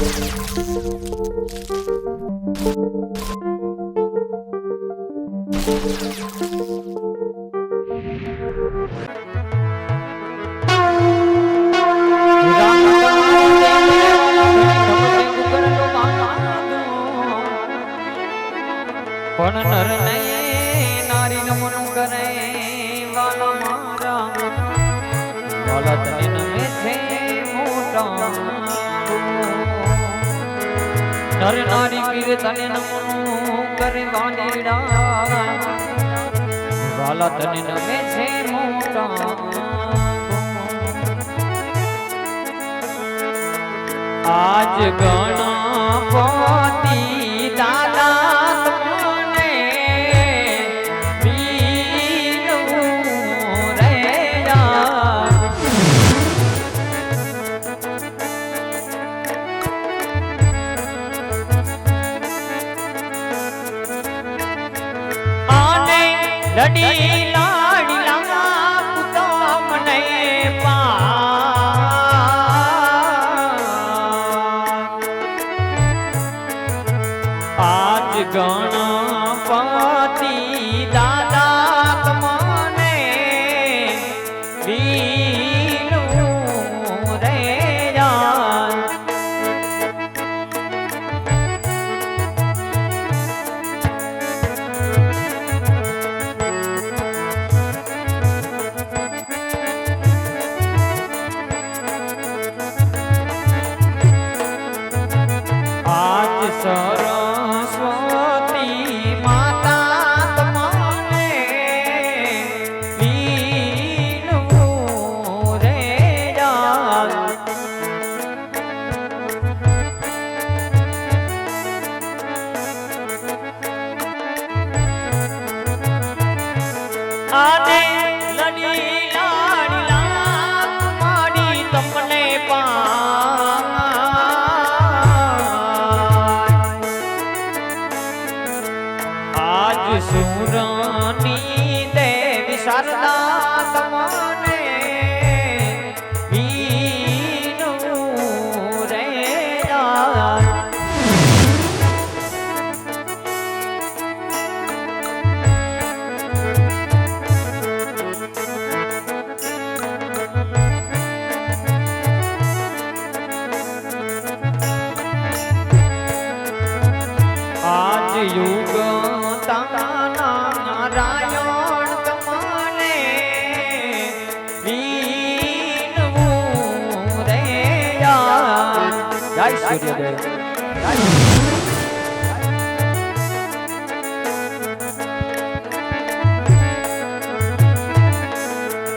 પણ નર નહીં નારી નમન કરે વાલા મારા. વાલા તને નમે છે મોટા. નર નારી પીર તને નમન કરે વાલીડા વાલા તને નમે છે મોટા આજ ગણપતિ આજ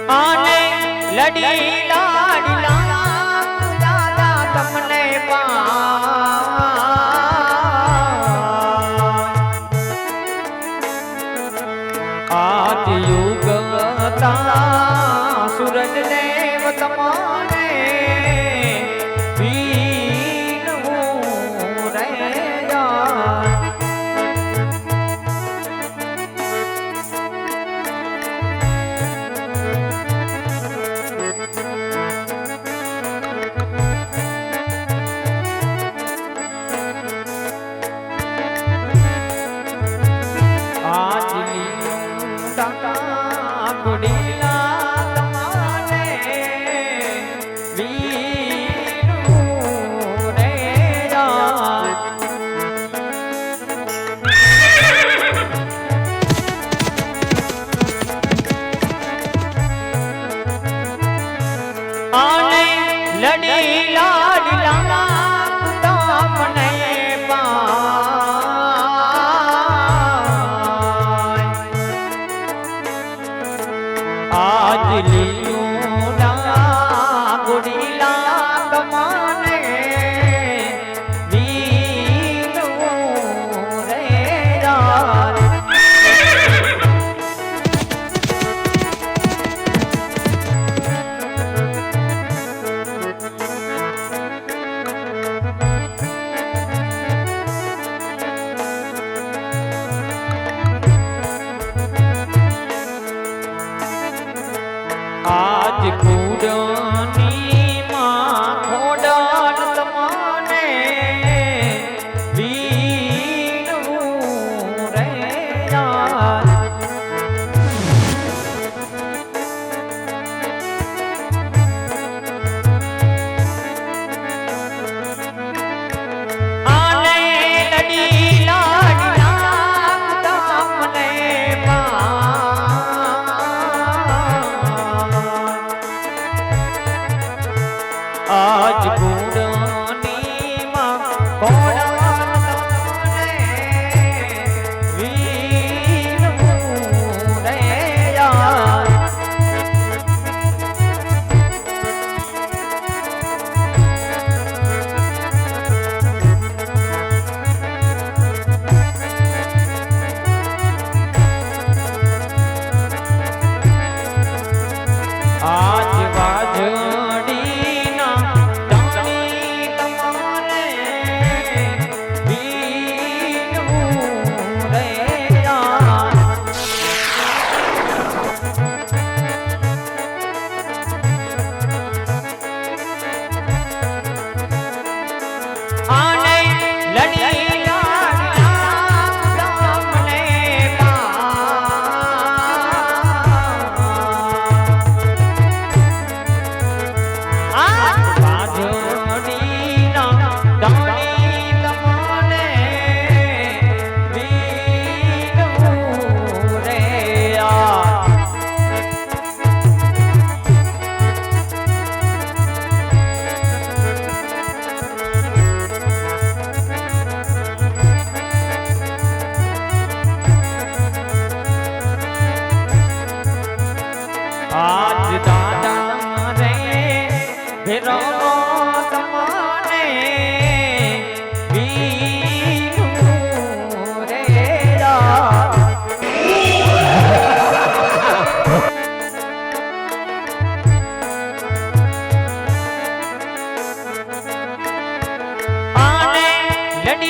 આને લડી લાડી લાલા દાદા તમને आज लियो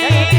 લડી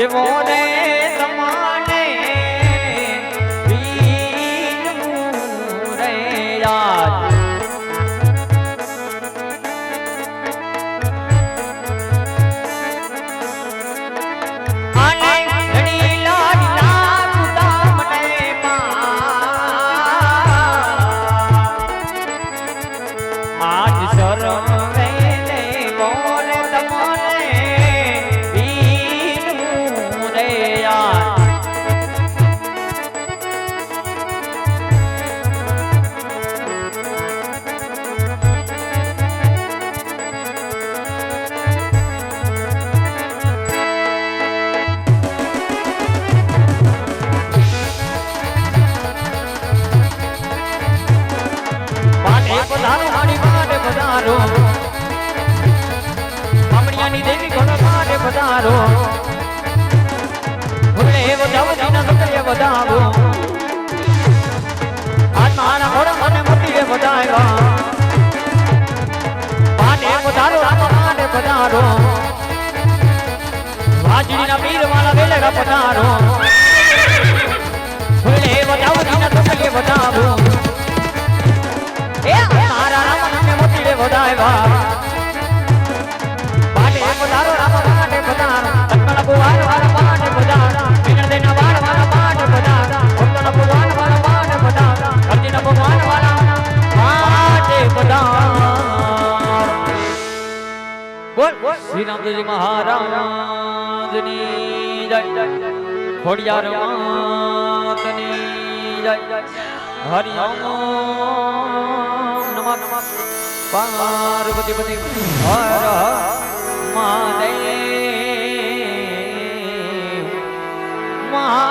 Devone. પધારો. ભૂલે વધાવો દીના સકરીએ વધાવો આત્માના ઘોડા મને મોતીએ વધાવ્યા પાટે પધારો રામ પાટે પધારો. વાજડીના પીર વાળા વેલેગા પધારો ભૂલે વધાવો દીના સકરીએ વધાવો એ મારા રામ નામે મોતી રે વધાયવા પાટે પધારો રામ રામજી મહારાજની જય. ખોડિયાર માતની જય. હરિ ઓમ નમઃ. પાર્વતી પતિ હર મહાદેવ મહાદેવ.